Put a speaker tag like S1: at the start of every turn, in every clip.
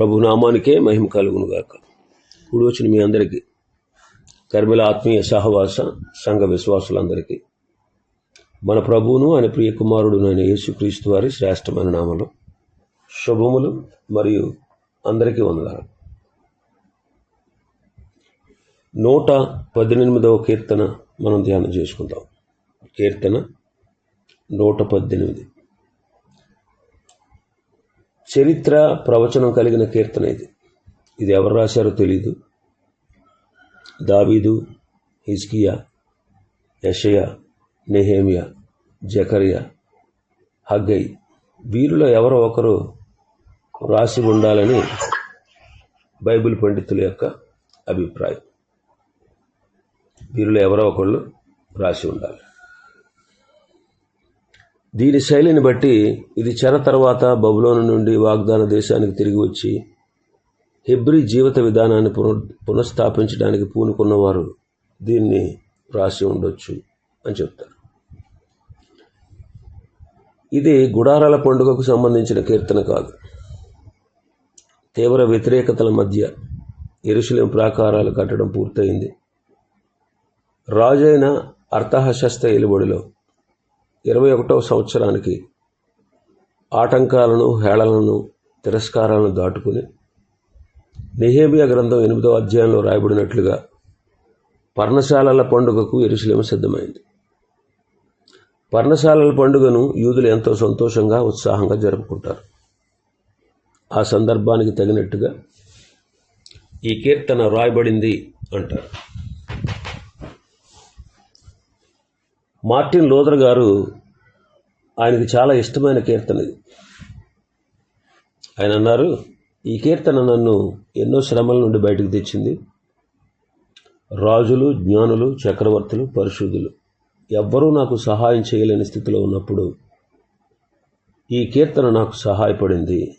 S1: ప్రభు నామానికే మహిమ కలుగును ఇప్పుడు వచ్చిన మీ అందరికీ కర్మిల ఆత్మీయ సహవాస సంఘ విశ్వాసులందరికీ మన ప్రభువును ఆయన ప్రియ కుమారుడు నేను యేసుక్రీస్తు వారి శ్రేష్టమైన నామలు శుభములు మరియు అందరికీ వందనాలు. నూట పద్దెనిమిదవ కీర్తన మనం ధ్యానం చేసుకుందాం. కీర్తన నూట పద్దెనిమిది. చరిత్ర ప్రవచనం కలిగిన కీర్తన ఇది. ఇది ఎవరు రాశారో తెలీదు. దావీదు హిజ్కియా యషయ నెహేమియా జకరియా హగ్గై వీరిలో ఎవరో ఒకరు రాసి ఉండాలని బైబిల్ పండితుల యొక్క అభిప్రాయం. వీరిలో ఎవరో ఒకళ్ళు రాసి ఉండాలి. దీని శైలిని బట్టి ఇది చెర తర్వాత బబులోను నుండి వాగ్దాన దేశానికి తిరిగి వచ్చి హెబ్రి జీవిత విధానాన్ని పునః పునఃస్థాపించడానికి పూనుకున్నవారు దీన్ని రాసి ఉండొచ్చు అని చెప్తారు. ఇది గుడారాల పండుగకు సంబంధించిన కీర్తన కాదు. తీవ్ర వ్యతిరేకతల మధ్య ఎరుశలేం ప్రాకారాలు కట్టడం పూర్తయింది. రాజైన అర్థహశస్త ఎలుబడిలో ఇరవై ఒకటవ సంవత్సరానికి ఆటంకాలను హేళలను తిరస్కారాలను దాటుకుని నెహేమియా గ్రంథం ఎనిమిదవ అధ్యాయంలో రాయబడినట్లుగా పర్ణశాలల పండుగకు ఎరుసలేమ సిద్ధమైంది. పర్ణశాలల పండుగను యూదులు ఎంతో సంతోషంగా ఉత్సాహంగా జరుపుకుంటారు. ఆ సందర్భానికి తగినట్టుగా ఈ కీర్తన రాయబడింది అంటారు. మార్టిన్ లోదర్ గారు ఆయనకి చాలా ఇష్టమైన కీర్తన ఇది. ఆయన అన్నారు ఈ కీర్తన నన్ను ఎన్నో శ్రమల నుండి బయటకు తెచ్చింది. రాజులు జ్ఞానులు చక్రవర్తులు పరిశుద్ధులు ఎవ్వరూ నాకు సహాయం చేయలేని స్థితిలో ఉన్నప్పుడు ఈ కీర్తన నాకు సహాయపడింది.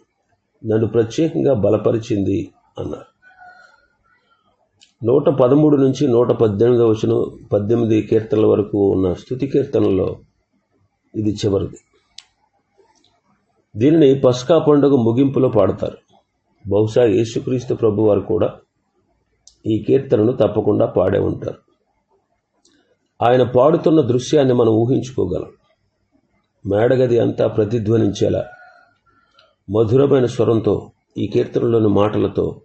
S1: నన్ను ప్రత్యేకంగా బలపరిచింది అన్నారు. నూట పదమూడు నుంచి నూట పద్దెనిమిది వచ్చిన పద్దెనిమిది కీర్తనల వరకు ఉన్న స్థుతి కీర్తనలో ఇది చివరిది. దీనిని పస్కా పండుగ ముగింపులో పాడతారు. బహుశా యేసుక్రీస్తు ప్రభు వారు కూడా ఈ కీర్తనను తప్పకుండా పాడే ఉంటారు. ఆయన పాడుతున్న దృశ్యాన్ని మనం ఊహించుకోగలం. మేడగది అంతా ప్రతిధ్వనించేలా మధురమైన స్వరంతో ఈ కీర్తనలోని మాటలతో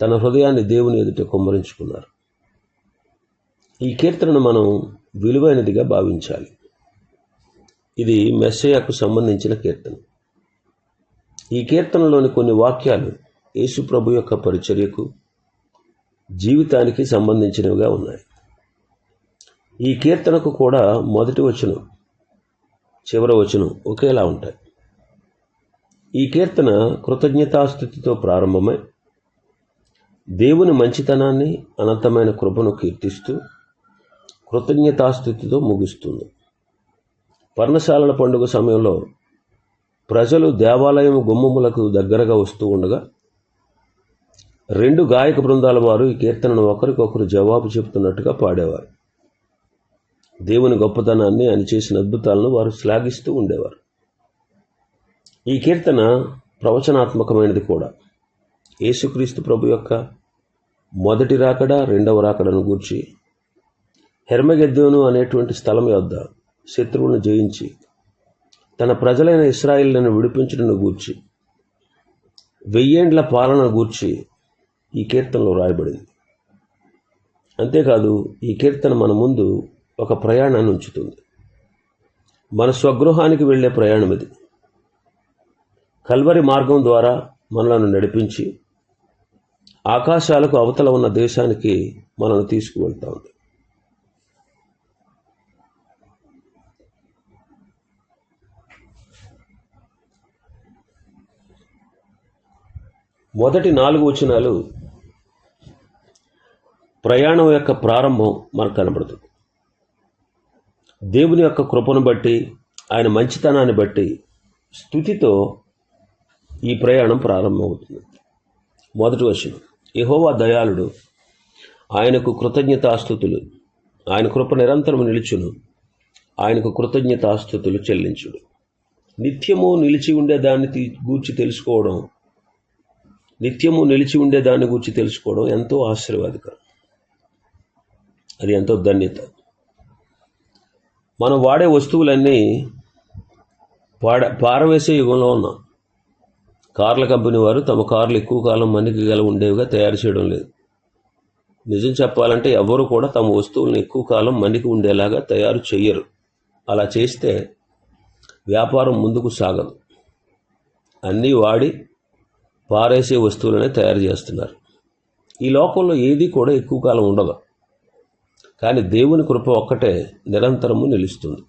S1: తన హృదయాన్ని దేవుని ఎదుట కుమ్మరించుకున్నారు. ఈ కీర్తనను మనం విలువైనదిగా భావించాలి. ఇది మెస్సయాకు సంబంధించిన కీర్తన. ఈ కీర్తనలోని కొన్ని వాక్యాలు యేసుప్రభు యొక్క పరిచర్యకు జీవితానికి సంబంధించినవిగా ఉన్నాయి. ఈ కీర్తనకు కూడా మొదటి వచనం చివరి వచనం ఒకేలా ఉంటాయి. ఈ కీర్తన కృతజ్ఞతాస్థుతితో ప్రారంభమై దేవుని మంచితనాన్ని అనంతమైన కృపను కీర్తిస్తూ కృతజ్ఞతాస్థితితో ముగుస్తుంది. పర్ణశాలల పండుగ సమయంలో ప్రజలు దేవాలయం గుమ్మములకు దగ్గరగా వస్తూ ఉండగా రెండు గాయక బృందాల వారు ఈ కీర్తనను ఒకరికొకరు జవాబు చెబుతున్నట్టుగా పాడేవారు. దేవుని గొప్పతనాన్ని ఆయన చేసిన అద్భుతాలను వారు శ్లాఘిస్తూ ఉండేవారు. ఈ కీర్తన ప్రవచనాత్మకమైనది కూడా. యేసుక్రీస్తు ప్రభు యొక్క మొదటి రాకడ రెండవ రాకడను గూర్చి హెర్మగెద్దోను అనేటువంటి స్థలం యొద్ద శత్రువులను జయించి తన ప్రజలైన ఇస్రాయిల్లను విడిపించడం గూర్చి వెయ్యేండ్ల పాలన గూర్చి ఈ కీర్తనలో రాయబడింది. అంతేకాదు ఈ కీర్తన మన ముందు ఒక ప్రయాణాన్ని ఉంచుతుంది. మన స్వగృహానికి వెళ్ళే ప్రయాణం ఇది. కల్వరి మార్గం ద్వారా మనలను నడిపించి ఆకాశాలకు అవతల ఉన్న దేశానికి మనల్ని తీసుకువెళ్తా ఉంది. మొదటి నాలుగు వచనాలు ప్రయాణం యొక్క ప్రారంభం మనకు కనబడుతుంది. దేవుని యొక్క కృపను బట్టి ఆయన మంచితనాన్ని బట్టి స్థుతితో ఈ ప్రయాణం ప్రారంభమవుతుంది. మొదటి వచనం. యహోవా దయాళుడు. ఆయనకు కృతజ్ఞతాస్థుతులు ఆయన కృప నిరంతరం నిలుచును. ఆయనకు కృతజ్ఞతాస్థుతులు చెల్లించుడు. నిత్యము నిలిచి ఉండే దాన్ని గూర్చి తెలుసుకోవడం. నిత్యము నిలిచి ఉండే దాన్ని గూర్చి తెలుసుకోవడం ఎంతో ఆశీర్వాదకరం. అది ఎంతో ధన్యత. మనం వాడే వస్తువులన్నీ పాడ పారవేసే యుగంలో ఉన్నాం. కార్ల కంపెనీ వారు తమ కార్లు ఎక్కువ కాలం మన్నిక గల ఉండేవిగా తయారు చేయడం లేదు. నిజం చెప్పాలంటే ఎవరు కూడా తమ వస్తువులను ఎక్కువ కాలం మన్నిక ఉండేలాగా తయారు చేయరు అలా చేస్తే వ్యాపారం ముందుకు సాగదు. అన్నీ వాడి పారేసే వస్తువులనే తయారు చేస్తున్నారు. ఈ లోకంలో ఏది కూడా ఎక్కువ కాలం ఉండదు. కానీ దేవుని కృప ఒక్కటే నిరంతరము నిలుస్తుంది.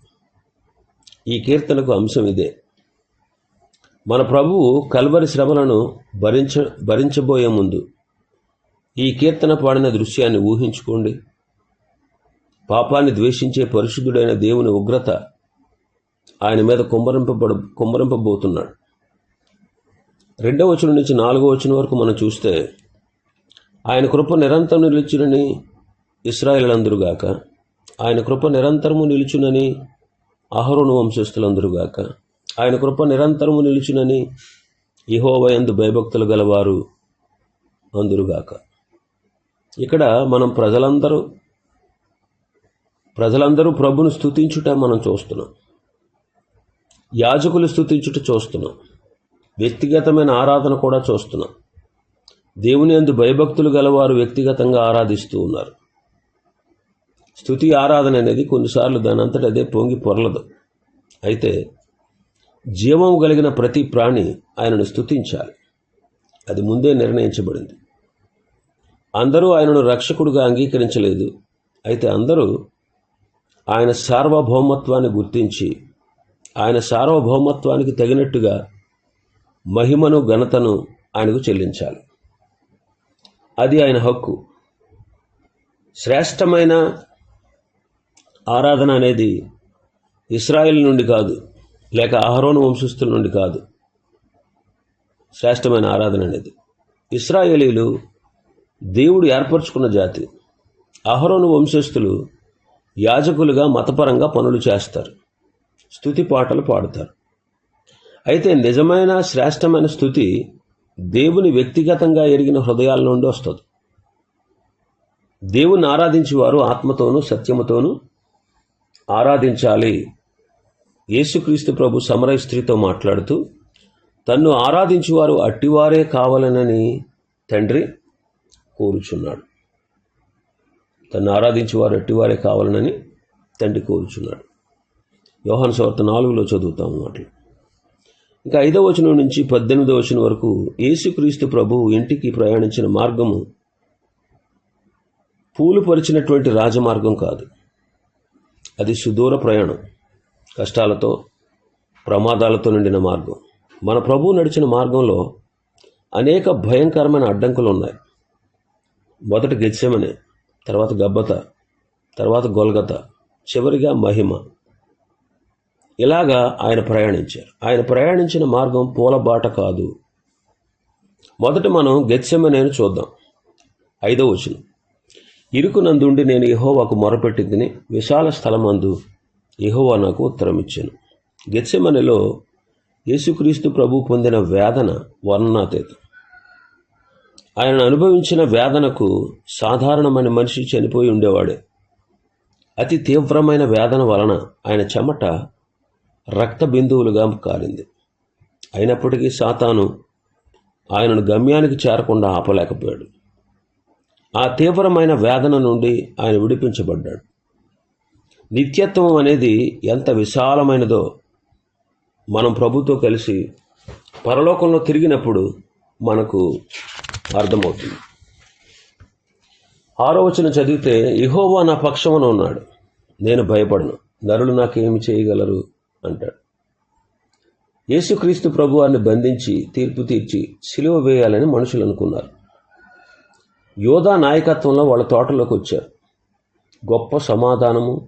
S1: ఈ కీర్తనకు అంశం ఇదే. మన ప్రభువు కల్వరి శ్రమలను భరించ భరించబోయే ముందు ఈ కీర్తన పాడిన దృశ్యాన్ని ఊహించుకోండి. పాపాన్ని ద్వేషించే పరిశుద్ధుడైన దేవుని ఉగ్రత ఆయన మీద కుమ్మరింపబడ కుమ్మరింపబోతున్నాడు. రెండవ వచనం నుంచి నాలుగో వచనం వరకు మనం చూస్తే ఆయన కృప నిరంతరం నిలిచునని ఇస్రాయిలందరుగాక ఆయన కృప నిరంతరము నిలుచునని అహరోను వంశస్థులందరుగాక ఆయన కృప నిరంతరము నిలుచునని ఇహోవయందు భయభక్తులు గలవారు అందురుగాక. ఇక్కడ మనం ప్రజలందరూ ప్రజలందరూ ప్రభును స్థుతించుట మనం చూస్తున్నాం. యాజకులు స్తుతించుట చూస్తున్నాం. వ్యక్తిగతమైన ఆరాధన కూడా చూస్తున్నాం. దేవుని అందు భయభక్తులు గలవారు వ్యక్తిగతంగా ఆరాధిస్తూ ఉన్నారు. స్థుతి ఆరాధన అనేది కొన్నిసార్లు దానంతట అదే పొంగి పొరలదు. అయితే జీవం కలిగిన ప్రతి ప్రాణి ఆయనను స్తుతించాలి. అది ముందే నిర్ణయించబడింది. అందరూ ఆయనను రక్షకుడుగా అంగీకరించలేదు. అయితే అందరూ ఆయన సార్వభౌమత్వాన్ని గుర్తించి ఆయన సార్వభౌమత్వానికి తగినట్టుగా మహిమను ఘనతను ఆయనకు చెల్లించాలి. అది ఆయన హక్కు. శ్రేష్టమైన ఆరాధన అనేది ఇస్రాయిల్ నుండి కాదు. లేక అహరోను వంశస్థుల నుండి కాదు. శ్రేష్టమైన ఆరాధన అనేది. ఇస్రాయేలీలు దేవుడు ఏర్పరచుకున్న జాతి. అహరోను వంశస్థులు యాజకులుగా మతపరంగా పనులు చేస్తారు. స్థుతి పాటలు పాడుతారు. అయితే నిజమైన శ్రేష్టమైన స్థుతి దేవుని వ్యక్తిగతంగా ఎరిగిన హృదయాల నుండి వస్తుంది. దేవుని ఆరాధించేవారు ఆత్మతోనూ సత్యముతోనూ ఆరాధించాలి. యేసుక్రీస్తు ప్రభు సమరయ స్త్రీతో మాట్లాడుతూ తన్ను ఆరాధించువారు అట్టివారే కావాలనని తండ్రి కోరుచున్నాడు. తన్ను ఆరాధించేవారు అట్టివారే కావాలనని తండ్రి కోరుచున్నాడు. యోహాను సవర్త నాలుగులో చదువుతాం మాటలు ఇంకా ఐదవ వచనం నుంచి పద్దెనిమిదవ వచనం వరకు యేసుక్రీస్తు ప్రభు ఇంటికి ప్రయాణించిన మార్గము పూలు పరిచినటువంటి రాజమార్గం కాదు. అది సుదూర ప్రయాణం. కష్టాలతో ప్రమాదాలతో నిండిన మార్గం. మన ప్రభు నడిచిన మార్గంలో అనేక భయంకరమైన అడ్డంకులు ఉన్నాయి మొదట గెచ్చెమనే తర్వాత గబ్బత తర్వాత గొల్గత చివరిగా మహిమ. ఇలాగా ఆయన ప్రయాణించారు. ఆయన ప్రయాణించిన మార్గం పూలబాట కాదు. మొదట మనం గెచ్చమనేను చూద్దాం. ఐదో వచనం. ఇరుకునందుండి నేను యెహోవాకు ఒక తిని విశాల స్థలమందు యహోవా నాకు ఉత్తరం ఇచ్చాను గెత్సెమనెలో యేసుక్రీస్తు ప్రభు పొందిన వేదన వర్ణనాతీతం. ఆయన అనుభవించిన వేదనకు సాధారణమైన మనిషి చనిపోయి ఉండేవాడే. అతి తీవ్రమైన వేదన వలన ఆయన చెమట రక్త బిందువులుగా కారింది అయినప్పటికీ సాతాను ఆయనను గమ్యానికి చేరకుండా ఆపలేకపోయాడు. ఆ తీవ్రమైన వేదన నుండి ఆయన విడిపించబడ్డాడు. నిత్యత్వం అనేది ఎంత విశాలమైనదో మనం ప్రభుతో కలిసి పరలోకంలో తిరిగినప్పుడు మనకు అర్థమవుతుంది. ఆరో చదివితే ఇహోవా నా పక్షమున ఉన్నాడు నేను భయపడను నరులు నాకేమి చేయగలరు? అంటాడు. యేసుక్రీస్తు ప్రభువారిని బంధించి తీర్పు తీర్చి సిలువ వేయాలని మనుషులు అనుకున్నారు. యోధా నాయకత్వంలో వాళ్ళ తోటలోకి వచ్చారు. గొప్ప సమాధానము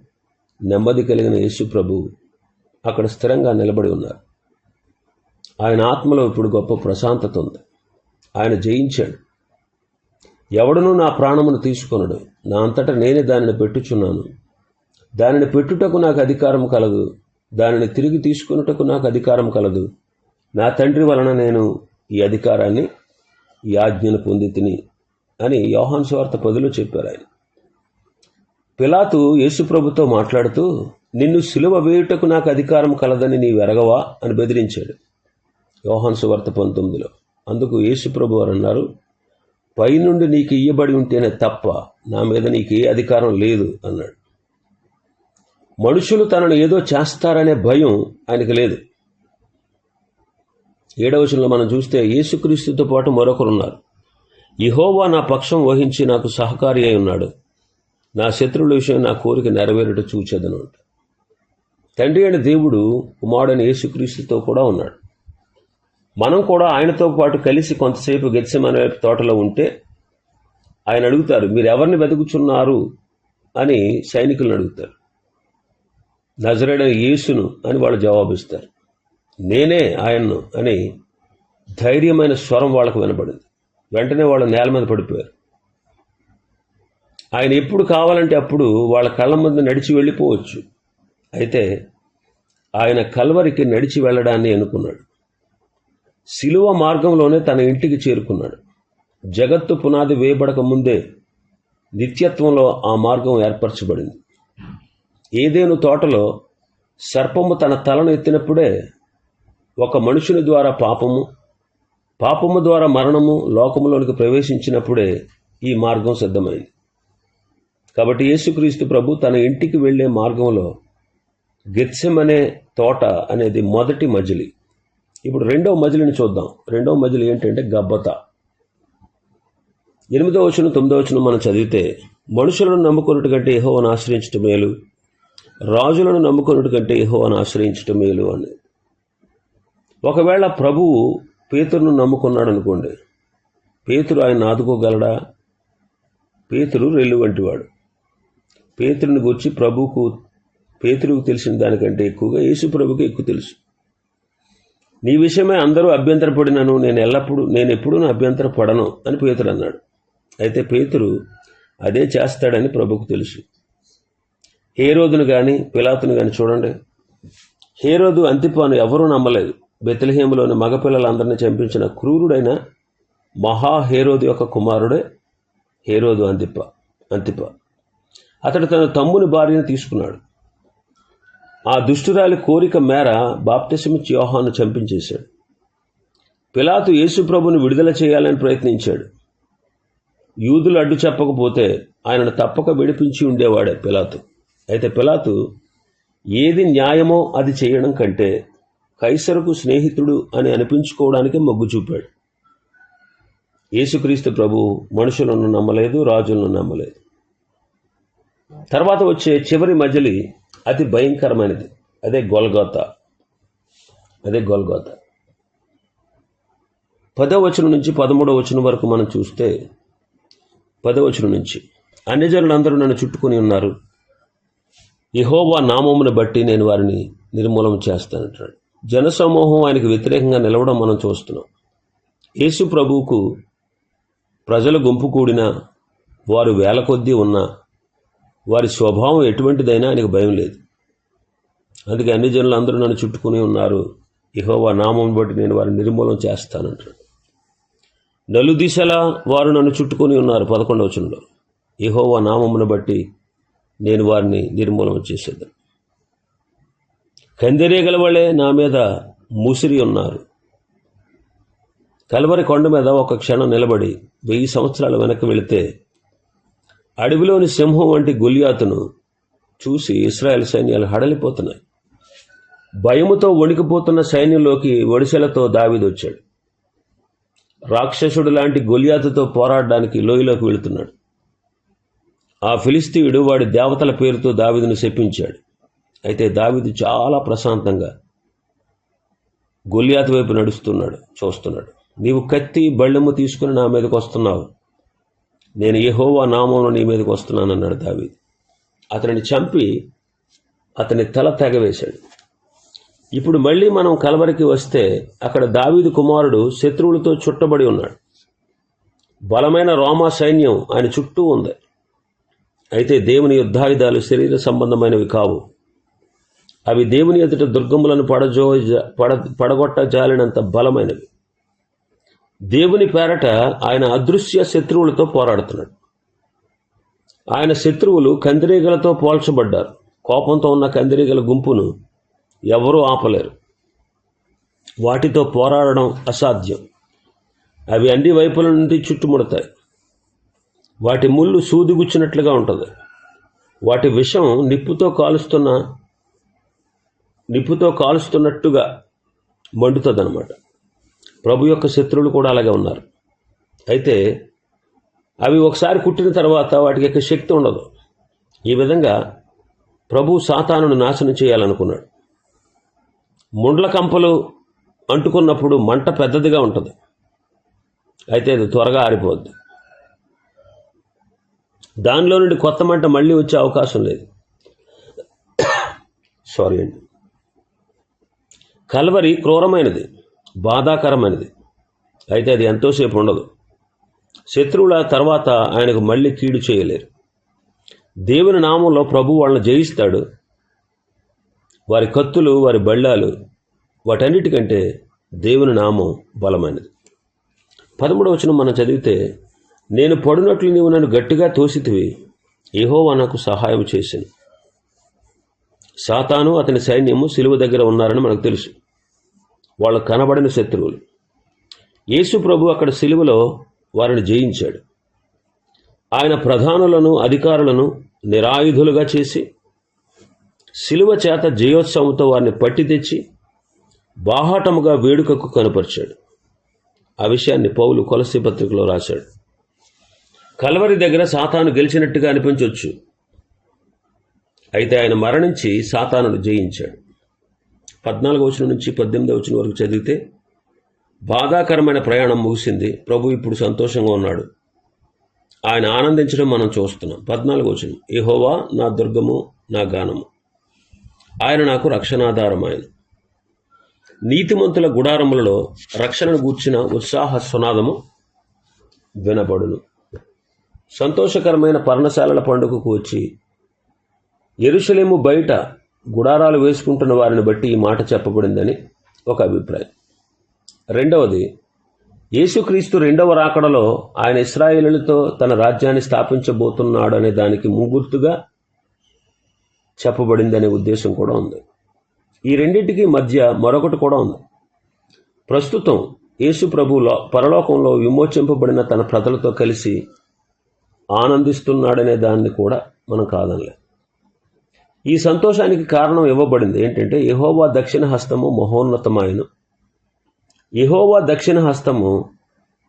S1: నెమ్మది కలిగిన యేసు ప్రభు అక్కడ స్థిరంగా నిలబడి ఉన్నారు. ఆయన ఆత్మలో ఇప్పుడు గొప్ప ప్రశాంతత ఉంది. ఆయన జయించాడు. ఎవడనూ నా ప్రాణమును తీసుకొనడు. నా అంతటా నేనే దానిని పెట్టుచున్నాను. దానిని పెట్టుటకు నాకు అధికారం కలదు. దానిని తిరిగి తీసుకొనుటకు నాకు అధికారం కలదు. నా తండ్రి వలన నేను ఈ అధికారాన్ని ఈ ఆజ్ఞను పొంది తిని అని యోహాన్ స్వార్థ పదిలో చెప్పారు ఆయన. పిలాతు యేసుప్రభుతో మాట్లాడుతూ నిన్ను సిలువ వేయుటకు నాకు అధికారం కలదని నీ వెరగవా అని బెదిరించాడు. యోహాన్ సువార్త పంతొమ్మిదిలో అందుకు యేసుప్రభు వారు అన్నారు పైనుండి నీకు ఇయ్యబడి ఉంటేనే తప్ప నా మీద నీకు ఏ అధికారం లేదు అన్నాడు. మనుషులు తనను ఏదో చేస్తారనే భయం ఆయనకు లేదు. ఏడవచనంలో మనం చూస్తే యేసుక్రీస్తుతో పాటు మరొకరున్నారు. ఇహోవా నా పక్షం వహించి నాకు సహకారి అయి ఉన్నాడు. నా శత్రువుల విషయం నా కోరిక నెరవేరుట చూచేదను అంట. తండ్రి అయిన దేవుడు కుమారుడైన యేసుక్రీస్తుతో కూడా ఉన్నాడు. మనం కూడా ఆయనతో పాటు కలిసి కొంతసేపు గెత్సెమనే తోటలో ఉంటే ఆయన అడుగుతారు మీరు ఎవరిని వెతుకుచున్నారు? అని సైనికులను అడుగుతారు. నజరైన యేసును అని వాళ్ళు జవాబిస్తారు. నేనే ఆయన్ను అని ధైర్యమైన స్వరం వాళ్ళకు వినబడింది. వెంటనే వాళ్ళు నేల మీద పడిపోయారు. ఆయన ఎప్పుడు కావాలంటే అప్పుడు వాళ్ళ కళ్ళ ముందు నడిచి వెళ్ళిపోవచ్చు. అయితే ఆయన కల్వరికి నడిచి వెళ్ళడాన్ని అనుకున్నాడు. శిలువ మార్గంలోనే తన ఇంటికి చేరుకున్నాడు. జగత్తు పునాది వేయబడక ముందే నిత్యత్వంలో ఆ మార్గం ఏర్పరచబడింది. ఏదేను తోటలో సర్పము తన తలను ఎత్తినప్పుడే ఒక మనుషుని ద్వారా పాపము పాపము ద్వారా మరణము లోకములోనికి ప్రవేశించినప్పుడే ఈ మార్గం సిద్ధమైంది. కాబట్టి యేసుక్రీస్తు ప్రభు తన ఇంటికి వెళ్ళే మార్గంలో గెత్సెం అనే తోట అనేది మొదటి మజిలి. ఇప్పుడు రెండవ మజిలిని చూద్దాం. రెండవ మజిలి ఏంటంటే గబ్బత. ఎనిమిదో వచనం తొమ్మిదవ వచనం మనం చదివితే మనుషులను నమ్ముకున్నట్టు కంటే యహోవను ఆశ్రయించటం మేలు. రాజులను నమ్ముకున్నట్టు కంటే యహోవను ఆశ్రయించటం మేలు అని. ఒకవేళ ప్రభువు పేతురును నమ్ముకున్నాడు అనుకోండి పేతురు ఆయన ఆదుకోగలడా? పేతురు రెల్లు వంటివాడు. పేతురుని గురించి ప్రభువుకు పేతుడికి తెలిసిన దానికంటే ఎక్కువగా యేసు ప్రభుకి ఎక్కువ తెలుసు. నీ విషయమే అందరూ అభ్యంతరపడినను నేను ఎల్లప్పుడూ నేను ఎప్పుడూ అభ్యంతర పడను అని పేతుడు అన్నాడు. అయితే పేతురు అదే చేస్తాడని ప్రభుకు తెలుసు. హేరోదును కానీ పిలాతును కానీ చూడండి. హేరోదు అంతిపాను ఎవరూ నమ్మలేదు. బెత్లహేములోని మగపిల్లలందరినీ చంపించిన క్రూరుడైన మహా హేరోదు యొక్క కుమారుడే హేరోదు అంతిప్ప అంతిప. అతడు తన తమ్ముని భార్యను తీసుకున్నాడు. ఆ దుష్టురాలి కోరిక మేర బాప్టిసమిచ్చి యోహాను చంపించేశాడు. పిలాతు యేసుప్రభుని విడుదల చేయాలని ప్రయత్నించాడు. యూదులు అడ్డు చెప్పకపోతే ఆయనను తప్పక విడిపించి ఉండేవాడే పిలాతు. అయితే పిలాతు ఏది న్యాయమో అది చేయడం కంటే కైసరుకు స్నేహితుడు అని అనిపించుకోవడానికి మొగ్గు చూపాడు. యేసుక్రీస్తు ప్రభు మనుషులను నమ్మలేదు రాజులను నమ్మలేదు. తర్వాత వచ్చే చివరి మజిలి అతి భయంకరమైనది. అదే గొల్గోత. అదే గొల్గోత. పదో వచనం నుంచి పదమూడో వచనం వరకు మనం చూస్తే పదో వచనం నుంచి అన్యజనులందరూ నన్ను చుట్టుకొని ఉన్నారు. యెహోవా నామమును బట్టి నేను వారిని నిర్మూలన చేస్తానంటాడు జనసమూహం ఆయనకు వ్యతిరేకంగా నిలవడం మనం చూస్తున్నాం. యేసు ప్రభువుకు ప్రజల గుంపు కూడిన వారు వేల కొద్దీ ఉన్నా వారి స్వభావం ఎటువంటిదైనా ఆయనకు భయం లేదు. అందుకే అన్ని జనులు అందరూ నన్ను చుట్టుకుని ఉన్నారు. ఇహోవా నామం బట్టి నేను వారిని నిర్మూలన చేస్తానంటాడు నలుదిశలా వారు నన్ను చుట్టుకొని ఉన్నారు పదకొండవచనంలో ఇహోవా నామమును బట్టి నేను వారిని నిర్మూలన చేసేదాను కందిరీగల వలె నా మీద ముసిరి ఉన్నారు. కలవరి కొండ మీద ఒక క్షణం నిలబడి వెయ్యి సంవత్సరాల వెనక్కి వెళితే అడవిలోని సింహం వంటి గులియాతును చూసి ఇస్రాయల్ సైన్యాలు హడలిపోతున్నాయి. భయముతో వణికిపోతున్న సైన్యంలోకి ఒడిసెలతో దావిదొచ్చాడు రాక్షసుడు లాంటి గొలియాతుతో పోరాడడానికి లోయలోకి వెళుతున్నాడు. ఆ ఫిలిస్తీయుడు వాడి దేవతల పేరుతో దావిదును శపించాడు. అయితే దావిదు చాలా ప్రశాంతంగా గొలియాతు వైపు నడుస్తున్నాడు చూస్తున్నాడు. నీవు కత్తి బళ్ళెము తీసుకుని నా మీదకి వస్తున్నావు. నేను యెహోవా నామంలో నీ మీదకి వస్తున్నానన్నాడు దావీదు. అతనిని చంపి అతని తల తెగవేశాడు. ఇప్పుడు మళ్ళీ మనం కలవరికి వస్తే అక్కడ దావీదు కుమారుడు శత్రువులతో చుట్టబడి ఉన్నాడు. బలమైన రోమా సైన్యం ఆయన చుట్టూ ఉంది. అయితే దేవుని యుద్ధాయుధాలు శరీర సంబంధమైనవి కావు. అవి దేవుని ఎదుట దుర్గములను పడజో పడ పడగొట్ట జాలినంత బలమైనవి. దేవుని పేరట ఆయన అదృశ్య శత్రువులతో పోరాడుతున్నాడు. ఆయన శత్రువులు కందిరీగలతో పోల్చబడ్డారు. కోపంతో ఉన్న కందిరీగల గుంపును ఎవరూ ఆపలేరు. వాటితో పోరాడడం అసాధ్యం. అవి అన్ని వైపుల నుండి చుట్టుముడతాయి. వాటి ముళ్ళు సూదిగుచ్చినట్లుగా ఉంటుంది. వాటి విషం నిప్పుతో కాలుస్తున్న నిప్పుతో కాలుస్తున్నట్టుగా మండుతుంది అన్నమాట ప్రభు యొక్క శత్రువులు కూడా అలాగే ఉన్నారు. అయితే అవి ఒకసారి కుట్టిన తర్వాత వాటికి యొక్క శక్తి ఉండదు. ఈ విధంగా ప్రభు సాతానును నాశనం చేయాలనుకున్నాడు. ముండ్ల కంపలు అంటుకున్నప్పుడు మంట పెద్దదిగా ఉంటుంది. అయితే అది త్వరగా ఆరిపోద్ది. దానిలో నుండి కొత్త మంట మళ్ళీ వచ్చే అవకాశం లేదు. సారీ అండి. కల్వరి క్రూరమైనది. బాధాకరమైనది. అయితే అది ఎంతోసేపు ఉండదు. శత్రువుల తర్వాత ఆయనకు మళ్ళీ కీడు చేయలేరు. దేవుని నామంలో ప్రభు వాళ్ళని జయిస్తాడు. వారి కత్తులు వారి బళ్ళాలు వాటన్నిటికంటే దేవుని నామం బలమైనది. పదమూడవచనం మనం చదివితే నేను పడినట్లు నీవు నన్ను గట్టిగా తోసితివి ఏహోవా నాకు సహాయం చేశాను. సాతాను అతని సైన్యము సిలువ దగ్గర ఉన్నారని మనకు తెలుసు. వాళ్ళు కనబడిన శత్రువులు. యేసు ప్రభు అక్కడ సిలువలో వారిని జయించాడు. ఆయన ప్రధానులను అధికారులను నిరాయుధులుగా చేసి సిలువ చేత జయోత్సవంతో వారిని పట్టి తెచ్చి బాహాటముగా వేడుకకు కనపరిచాడు. ఆ విషయాన్ని పౌలు కొలసి పత్రికలో రాశాడు. కలవరి దగ్గర సాతాను గెలిచినట్టుగా అనిపించవచ్చు అయితే ఆయన మరణించి సాతానును జయించాడు. పద్నాలుగో వచనం నుంచి పద్దెనిమిదో వచనం వరకు చదివితే బాధాకరమైన ప్రయాణం ముగిసింది. ప్రభు ఇప్పుడు సంతోషంగా ఉన్నాడు. ఆయన ఆనందించడం మనం చూస్తున్నాం. పద్నాలుగు వచనం. ఏహోవా నా దుర్గము నా గానము. ఆయన నాకు రక్షణాధారం ఆయన. నీతిమంతుల గుడారములలో రక్షణను గూర్చిన ఉత్సాహ సునాదము వినబడును. సంతోషకరమైన పర్ణశాలల పండుగకు వచ్చి ఎరుసలేము బయట గుడారాలు వేసుకుంటున్న వారిని బట్టి ఈ మాట చెప్పబడిందని ఒక అభిప్రాయం. రెండవది యేసుక్రీస్తు రెండవ రాకడలో ఆయన ఇస్రాయేలులతో తన రాజ్యాన్ని స్థాపించబోతున్నాడు అనే దానికి ముగుర్తుగా చెప్పబడిందనే ఉద్దేశం కూడా ఉంది. ఈ రెండింటికి మధ్య మరొకటి కూడా ఉంది. ప్రస్తుతం యేసు ప్రభులో పరలోకంలో విమోచింపబడిన తన ప్రజలతో కలిసి ఆనందిస్తున్నాడనే దాన్ని కూడా మనం కాదనలేదు ఈ సంతోషానికి కారణం ఇవ్వబడింది ఏంటంటే యహోవా దక్షిణ హస్తము మహోన్నతమాయను. యహోవా దక్షిణ హస్తము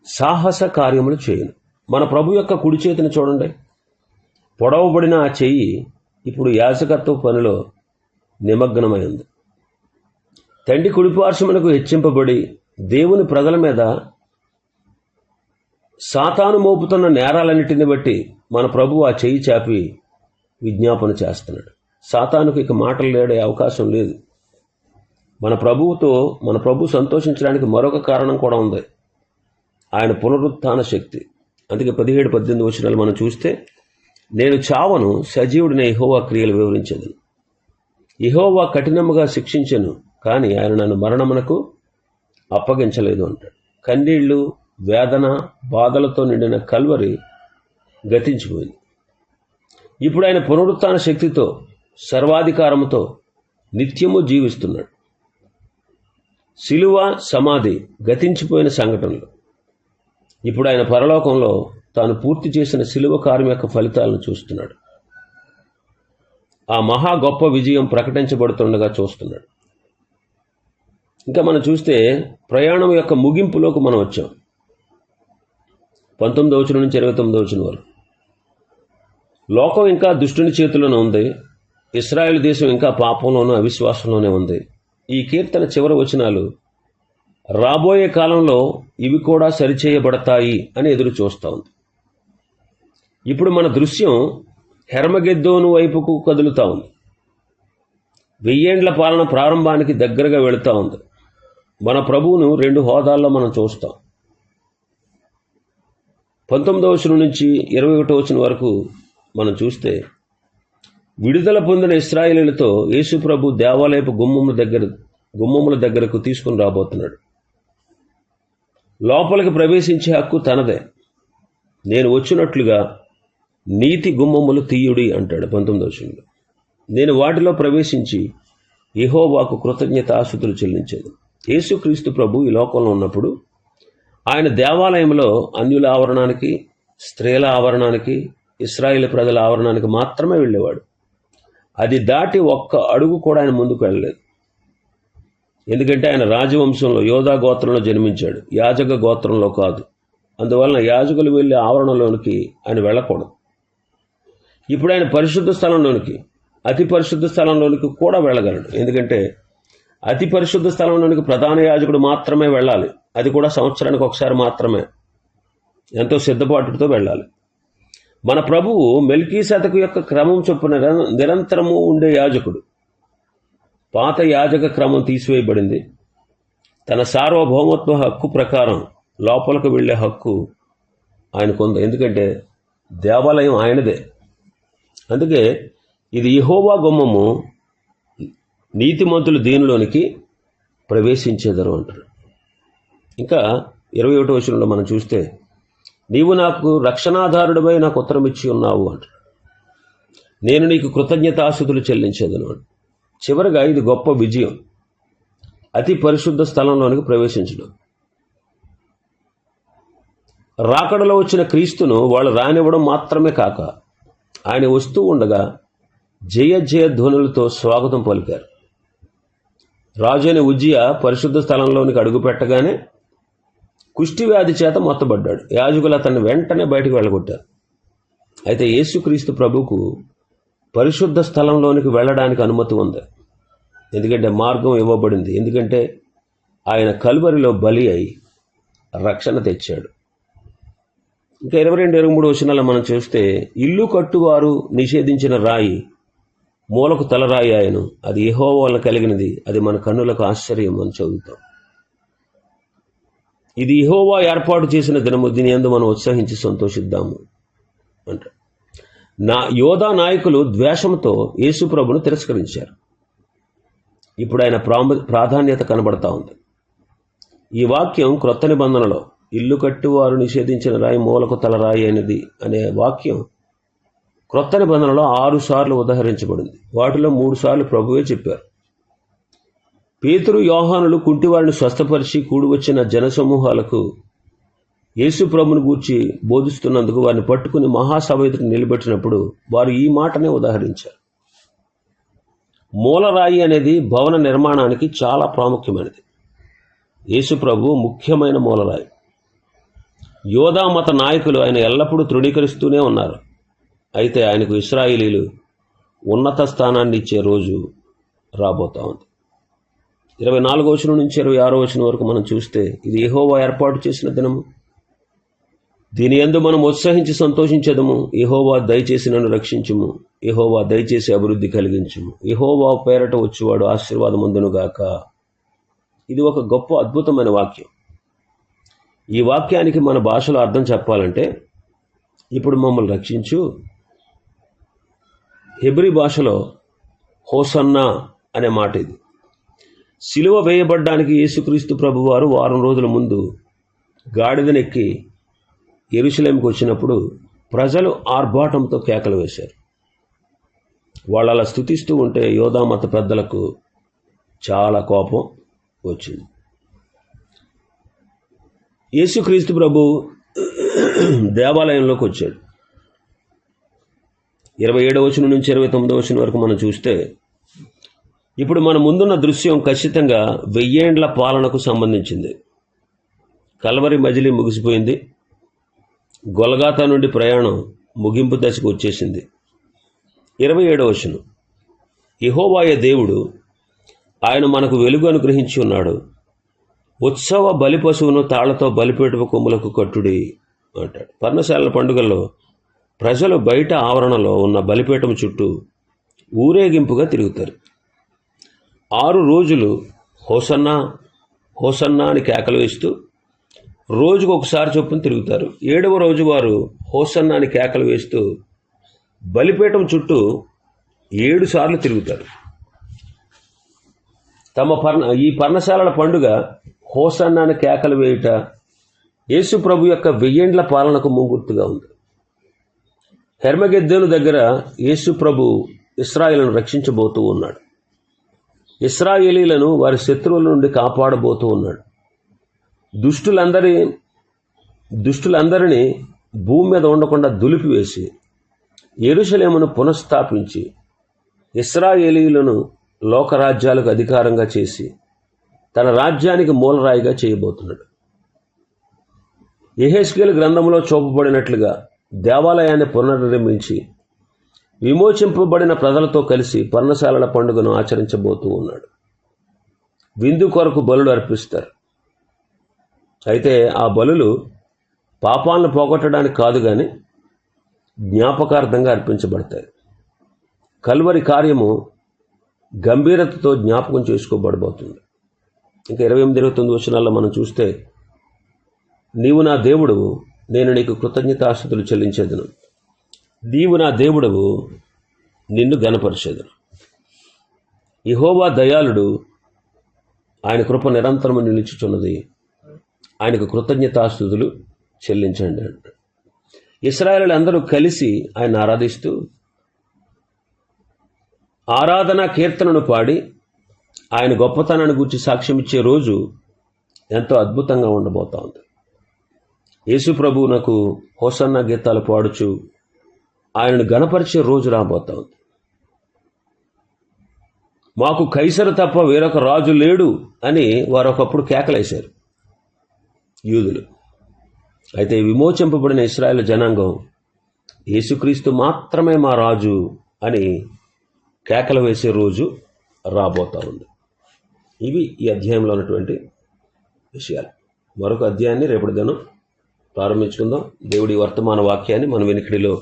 S1: సాహస కార్యములు చేయను. మన ప్రభు యొక్క కుడి చేతిని చూడండి. పొడవబడిన ఆ చెయ్యి ఇప్పుడు యాజకత్వ పనిలో నిమగ్నమై ఉంది తండ్రి కుడిపార్శ్వమునకు హెచ్చింపబడి దేవుని ప్రజల మీద సాతాను మోపుతున్న నేరాలన్నిటిని బట్టి మన ప్రభు ఆ చెయ్యి చాపి విజ్ఞాపన చేస్తున్నాడు. సాతానుకు ఇక మాటలు లేడే అవకాశం లేదు. మన ప్రభువుతో మన ప్రభు సంతోషించడానికి మరొక కారణం కూడా ఉంది. ఆయన పునరుత్థాన శక్తి. అందుకే పదిహేడు పద్దెనిమిది వచనాలు మనం చూస్తే నేను చావను సజీవుడిని ఇహోవా క్రియలు వివరించదు. ఇహోవా కఠినముగా శిక్షించను కానీ ఆయన నన్ను మరణమునకు అప్పగించలేదు అంటాడు. కన్నీళ్ళు వేదన బాధలతో నిండిన కల్వరి గతించిపోయింది. ఇప్పుడు ఆయన పునరుత్థాన శక్తితో సర్వాధికారముతో నిత్యము జీవిస్తున్నాడు. శిలువ సమాధి గతించిపోయిన సంఘటనలు. ఇప్పుడు ఆయన పరలోకంలో తాను పూర్తి చేసిన శిలువ కార్యం యొక్క ఫలితాలను చూస్తున్నాడు. ఆ మహా గొప్ప విజయం ప్రకటించబడుతుండగా చూస్తున్నాడు. ఇంకా మనం చూస్తే ప్రయాణం యొక్క ముగింపులోకి మనం వచ్చాం. పంతొమ్మిది వచ్చిన నుంచి ఇరవై తొమ్మిది వచ్చిన వరకు. లోకం ఇంకా దుష్టుని చేతిలోనే ఉంది. ఇస్రాయేల్ దేశం ఇంకా పాపంలోనూ అవిశ్వాసంలోనే ఉంది. ఈ కీర్తన చివరి వచనాలు రాబోయే కాలంలో ఇవి కూడా సరిచేయబడతాయి అని ఎదురు చూస్తూ ఉంది. ఇప్పుడు మన దృశ్యం హెర్మగెద్దోను వైపుకు కదులుతూ ఉంది. వెయ్యేండ్ల పాలన ప్రారంభానికి దగ్గరగా వెళుతూ ఉంది. మన ప్రభువును రెండు హోదాల్లో మనం చూస్తాం. పంతొమ్మిదవ వచనం నుంచి ఇరవై ఒకటో వచనం వరకు మనం చూస్తే విడుదల పొందిన ఇస్రాయిలతో యేసుప్రభు దేవాలయపు గుమ్మముల దగ్గర గుమ్మముల దగ్గరకు తీసుకుని రాబోతున్నాడు. లోపలికి ప్రవేశించే హక్కు తనదే. నేను వచ్చినట్లుగా నీతి గుమ్మములు తీయుడి అంటాడు పంతొమ్మిది వచనంలో. నేను వాటిలో ప్రవేశించి యెహోవాకు కృతజ్ఞత ఆసుతులు చెల్లించేది యేసుక్రీస్తు ప్రభు ఈ లోకంలో ఉన్నప్పుడు ఆయన దేవాలయంలో అన్యుల ఆవరణానికి స్త్రీల ఆవరణానికి ఇస్రాయేల్ ప్రజల ఆవరణానికి మాత్రమే వెళ్ళేవాడు. అది దాటి ఒక్క అడుగు కూడా ఆయన ముందుకు వెళ్ళలేదు. ఎందుకంటే ఆయన రాజవంశంలో యోధా గోత్రంలో జన్మించాడు. యాజక గోత్రంలో కాదు. అందువలన యాజకులు వెళ్ళే ఆవరణలోనికి ఆయన వెళ్ళకూడదు. ఇప్పుడు ఆయన పరిశుద్ధ స్థలంలోనికి అతి పరిశుద్ధ స్థలంలోనికి కూడా వెళ్ళగలడు. ఎందుకంటే అతి పరిశుద్ధ స్థలంలోనికి ప్రధాన యాజకుడు మాత్రమే వెళ్ళాలి. అది కూడా సంవత్సరానికి ఒకసారి మాత్రమే. ఎంతో సిద్ధపాటుతో వెళ్ళాలి. మన ప్రభువు మెల్కీ శతకు యొక్క క్రమం చొప్పున నిరంతరము ఉండే యాజకుడు. పాత యాజక క్రమం తీసివేయబడింది. తన సార్వభౌమత్వ హక్కు ప్రకారం లోపలికి వెళ్ళే హక్కు ఆయనకుంది ఎందుకంటే దేవాలయం ఆయనదే. అందుకే ఇది ఇహోవా గుమ్మము నీతిమంతులు దీనిలోనికి ప్రవేశించేదరు అంటారు. ఇంకా ఇరవై ఒకటో వచనంలో మనం చూస్తే నీవు నాకు రక్షణాధారుడిపై నాకు ఉత్తరం ఇచ్చి ఉన్నావు అంట నేను నీకు కృతజ్ఞతాశుతులు చెల్లించేదను చివరిగా ఇది గొప్ప విజయం. అతి పరిశుద్ధ స్థలంలోనికి ప్రవేశించడం. రాకడలో వచ్చిన క్రీస్తును వాళ్ళు రానివ్వడం మాత్రమే కాక ఆయన వస్తూ ఉండగా జయ జయ ధ్వనులతో స్వాగతం పలికారు. రాజైన ఉజ్జియ పరిశుద్ధ స్థలంలోనికి అడుగుపెట్టగానే కుష్టివ్యాధి కుష్టి వ్యాధి చేత మొత్తబడ్డాడు. యాజకులు అతన్ని వెంటనే బయటకు వెళ్ళగొట్టారు. అయితే యేసుక్రీస్తు ప్రభుకు పరిశుద్ధ స్థలంలోనికి వెళ్ళడానికి అనుమతి ఉంది. ఎందుకంటే మార్గం ఇవ్వబడింది. ఎందుకంటే ఆయన కలువరిలో బలి అయి రక్షణ తెచ్చాడు. ఇంకా ఇరవై రెండు ఇరవై మూడు వచనాలు మనం చూస్తే ఇల్లు కట్టువారు నిషేధించిన రాయి మూలకు తలరాయి ఆయను. అది ఏహో వల్ల కలిగినది. అది మన కన్నులకు ఆశ్చర్యం అని చదువుతాం. ఇది ఇహోవా ఏర్పాటు చేసిన దినము. దీని ఎందు మనం ఉత్సహించి సంతోషిద్దాము అంట నా యోధా నాయకులు ద్వేషంతో యేసుప్రభును తిరస్కరించారు. ఇప్పుడు ఆయన ప్రాధాన్యత కనబడతా ఉంది. ఈ వాక్యం క్రొత్త నిబంధనలో ఇల్లు కట్టివారు నిషేధించిన రాయి మూలకు తలరాయి అనేది అనే వాక్యం క్రొత్త నిబంధనలో ఆరు సార్లు ఉదహరించబడింది. వాటిలో మూడు సార్లు ప్రభువే చెప్పారు. పేతురు యోహానులు కుంటివారిని స్వస్థపరిచి కూడివచ్చిన జనసమూహాలకు యేసు ప్రభుని గూర్చి బోధిస్తున్నందుకు వారిని పట్టుకుని మహాసభ ఎదుట నిలబెట్టినప్పుడు వారు ఈ మాటనే ఉదాహరించారు. మూలరాయి అనేది భవన నిర్మాణానికి చాలా ప్రాముఖ్యమైనది. యేసు ప్రభు ముఖ్యమైన మూలరాయి. యోధా మత నాయకులు ఆయన ఎల్లప్పుడూ తృణీకరిస్తూనే ఉన్నారు. అయితే ఆయనకు ఇస్రాయిలీలు ఉన్నత స్థానాన్ని ఇచ్చే రోజు రాబోతా ఉంది. ఇరవై నాలుగో వచనం నుంచి ఇరవై ఆరో వచనం వరకు మనం చూస్తే ఇది యెహోవా ఏర్పాటు చేసిన దినము. దీని ఎందు మనం ఉత్సహించి సంతోషించదము. యెహోవా దయచేసి నన్ను రక్షించుము. యెహోవా దయచేసి అభివృద్ధి కలిగించుము. యెహోవా పేరట వచ్చేవాడు ఆశీర్వాదముందునుగాక ఇది ఒక గొప్ప అద్భుతమైన వాక్యం. ఈ వాక్యానికి మన భాషలో అర్థం చెప్పాలంటే ఇప్పుడు మమ్మల్ని రక్షించు. హెబ్రి భాషలో హోసన్నా అనే మాట ఇది. సిలువ వేయబడ్డానికి యేసుక్రీస్తు ప్రభువారు వారం రోజుల ముందు గాడిదనెక్కి ఎరుసలేంకి వచ్చినప్పుడు ప్రజలు ఆర్భాటంతో కేకలు వేశారు. వాళ్ళు అలా స్థుతిస్తూ ఉంటే యోధామత పెద్దలకు చాలా కోపం వచ్చింది. యేసుక్రీస్తు ప్రభు దేవాలయంలోకి వచ్చాడు. ఇరవై ఏడవ వచనం నుంచి ఇరవై తొమ్మిదవ వచనం వరకు మనం చూస్తే ఇప్పుడు మన ముందున్న దృశ్యం ఖచ్చితంగా వెయ్యేండ్ల పాలనకు సంబంధించింది. కలవరి మజిలీ ముగిసిపోయింది. గొలగాత నుండి ప్రయాణం ముగింపు దశకు వచ్చేసింది. ఇరవై ఏడవ వచనం. ఇహోవాయ దేవుడు ఆయన మనకు వెలుగు అనుగ్రహించి ఉన్నాడు. ఉత్సవ బలి పశువును తాళ్ళతో బలిపేటపు కొమ్ములకు కట్టుడి అంటాడు. పర్ణశాలల పండుగల్లో ప్రజలు బయట ఆవరణలో ఉన్న బలిపీఠం చుట్టూ ఊరేగింపుగా తిరుగుతారు. ఆరు రోజులు హోసన్నా హోసన్నా అని కేకలు వేస్తూ రోజుకు ఒకసారి చొప్పున తిరుగుతారు. ఏడవ రోజు వారు హోసన్నా అని కేకలు వేస్తూ బలిపీఠం చుట్టూ ఏడు సార్లు తిరుగుతారు. తమ పర్ణ ఈ పర్ణశాలల పండుగ హోసన్నాని కేకలు వేయుట యేసు ప్రభు యొక్క వెయ్యేండ్ల పాలనకు ముంగుర్తుగా ఉంది. హెర్మగెద్దెను దగ్గర యేసు ప్రభు ఇస్రాయిల్ను రక్షించబోతూ ఉన్నాడు. ఇస్రాయేలీలను వారి శత్రువుల నుండి కాపాడబోతూ ఉన్నాడు. దుష్టులందరి దుష్టులందరినీ భూమి మీద ఉండకుండా దులిపివేసి ఎరుషలేమును పునఃస్థాపించి ఇస్రాయేలీలను లోకరాజ్యాలకు అధికారంగా చేసి తన రాజ్యానికి మూలరాయిగా చేయబోతున్నాడు. ఎహెస్కేల్ గ్రంథంలో చూపబడినట్లుగా దేవాలయాన్ని పునర్నిర్మించి విమోచింపబడిన ప్రజలతో కలిసి పర్ణశాలల పండుగను ఆచరించబోతూ ఉన్నాడు. విందు కొరకు బలులు అర్పిస్తారు. అయితే ఆ బలులు పాపాలను పోగొట్టడానికి కాదు కానీ జ్ఞాపకార్థంగా అర్పించబడతాయి. కల్వరి కార్యము గంభీరతతో జ్ఞాపకం చేసుకోబడబోతుంది. ఇంకా ఇరవై ఎనిమిది ఇరవై తొమ్మిది వచనాల్లో మనం చూస్తే నీవు నా దేవుడు నేను నీకు కృతజ్ఞతాస్థుతులు చెల్లించేదను. నీవు నా దేవుడవు నిన్ను గనపరిచేదను ఇహోవా దయాళుడు ఆయన కృప నిరంతరము నిలుచుచున్నది. ఆయనకు కృతజ్ఞతాస్థుతులు చెల్లించండి అంట. ఇస్రాయేల్ అందరూ కలిసి ఆయన ఆరాధిస్తూ ఆరాధన కీర్తనను పాడి ఆయన గొప్పతనాన్ని గురించి సాక్ష్యం ఇచ్చే రోజు ఎంతో అద్భుతంగా ఉండబోతా ఉంది. యేసు ప్రభువునకు హోసన్న గీతాలు పాడుచు ఆయనను గణపరిచే రోజు రాబోతా ఉంది మాకు కైసరు తప్ప వేరొక రాజు లేడు అని వారు ఒకప్పుడు కేకలేశారు యూదులు. అయితే విమోచింపబడిన ఇస్రాయల్ జనాంగం యేసుక్రీస్తు మాత్రమే మా రాజు అని కేకలు వేసే రోజు రాబోతా ఉంది. ఇవి ఈ అధ్యాయంలో ఉన్నటువంటి విషయాలు. మరొక అధ్యాయాన్ని రేపటి దినం ప్రారంభించుకుందాం. దేవుడి వర్తమాన వాక్యాన్ని మన వెనుకడిలో